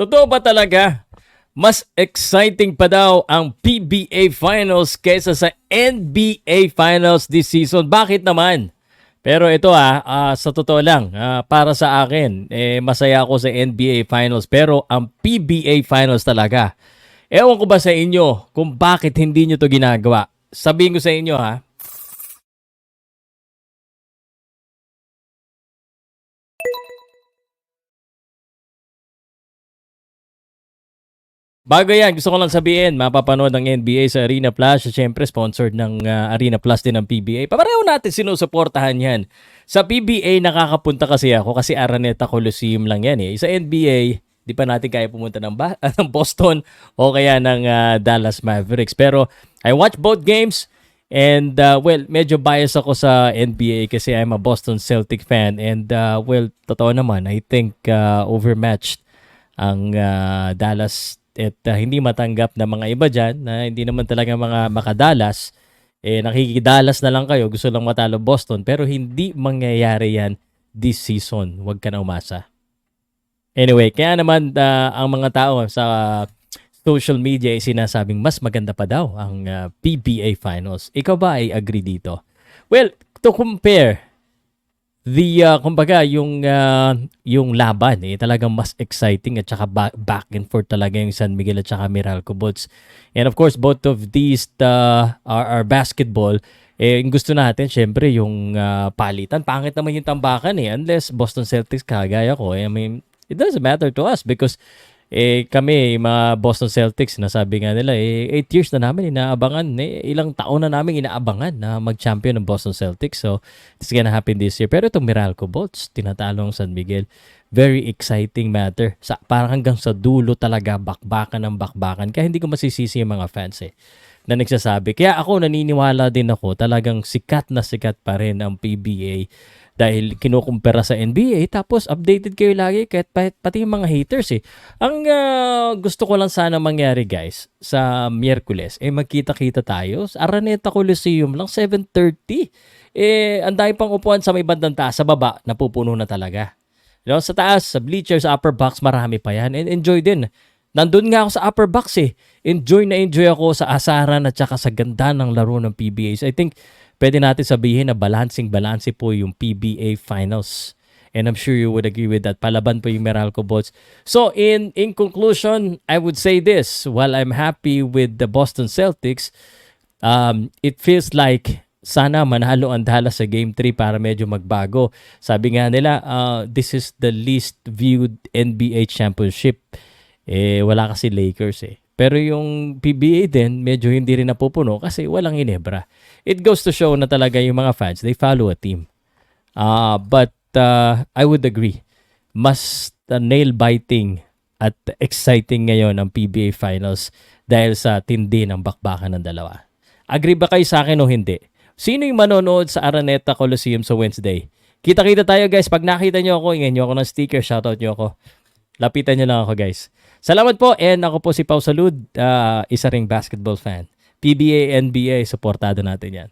Totoo ba talaga? Mas exciting pa daw ang PBA Finals kaysa sa NBA Finals this season. Bakit naman? Pero ito ah, ah, sa totoo lang, ah, para sa akin, eh, masaya ako sa NBA Finals. Pero ang PBA Finals talaga. Ewan ko ba sa inyo kung bakit hindi nyo to ginagawa. Sabihin ko sa inyo ha, Bago yan, gusto ko lang sabihin, mapapanood ng NBA sa Arena Plus. Siyempre, sponsored ng ah, Arena Plus din ng PBA. Papareho natin sinusuportahan yan. Sa PBA, nakakapunta kasi ako kasi Araneta Coliseum lang yan eh. Sa NBA, di pa natin kaya pumunta ng, ba- ng Boston o kaya ng ah, Dallas Mavericks. Pero I watch both games and uh, well, medyo bias ako sa NBA kasi I'm a Boston Celtic fan and uh, well, totoo naman, I think uh, overmatched ang uh, Dallas at uh, hindi matanggap na mga iba dyan na hindi naman talaga mga makadalas. Eh nakikidalas na lang kayo. Gusto lang matalo Boston. Pero hindi mangyayari yan this season. Wag ka na umasa. Anyway kaya naman uh, ang mga tao sa social media ay sinasabing mas maganda pa daw ang uh, PBA Finals. Ikaw ba ay agree dito? Well to compare the uh, kumbaga yung uh, yung laban eh talagang mas exciting at saka ba- back and forth talaga yung San Miguel at saka Meralco Boats. And of course both of these uh, are, are basketball eh gusto natin syempre yung uh, palitan. Pangit naman yung tambakan eh unless Boston Celtics kagaya ko. Eh, I mean it doesn't matter to us because eh kami mga Boston Celtics nasabi nga nila eh 8 years na namin inaabangan. Eh, ilang taon na namin inaabangan na mag-champion ng Boston Celtics. So it's gonna happen this year. Pero itong Meralco Bolts tinatalong San Miguel very exciting matter sa parang hanggang sa dulo talaga bakbakan ng bakbakan kaya hindi ko masisisi yung mga fans eh na nagsasabi kaya ako naniniwala din ako talagang sikat na sikat pa rin ang PBA dahil kinukumpara sa NBA tapos updated kayo lagi kahit pa- pati yung mga haters eh. Ang ah, gusto ko lang sana mangyari guys sa Miyerkules eh magkita-kita tayo sa Araneta Coliseum lang 7:30. Eh ang pang upuan sa may bandang taas sa baba napupuno na talaga. You know, sa taas, sa bleachers, sa upper box, marami pa yan. And enjoy din. Nandun nga ako sa upper box eh. Enjoy na enjoy ako sa asaran at saka sa ganda ng laro ng PBA. So I think pwede natin sabihin na balancing-balanse po yung PBA Finals. And I'm sure you would agree with that. Palaban po yung Meralco Boats. So in in conclusion, I would say this. While I'm happy with the Boston Celtics, um, it feels like sana manalo ang Dallas sa Game 3 para medyo magbago. Sabi nga nila, uh, this is the least viewed NBA championship. Eh, wala kasi Lakers eh. Pero yung PBA din, medyo hindi rin napupuno kasi walang inebra. It goes to show na talaga yung mga fans, they follow a team. Ah, but uh, I would agree. Mas uh, nail-biting at exciting ngayon ang PBA Finals dahil sa tindi ng bakbakan ng dalawa. Agree ba kayo sa akin o hindi? Sino yung manonood sa Araneta Coliseum sa Wednesday? Kita-kita tayo guys. Pag nakita nyo ako, ingin nyo ako ng sticker, shoutout nyo ako. Lapitan nyo lang ako guys. Salamat po and ako po si Pau Salud, uh, isa ring basketball fan. PBA, NBA, supportado natin yan.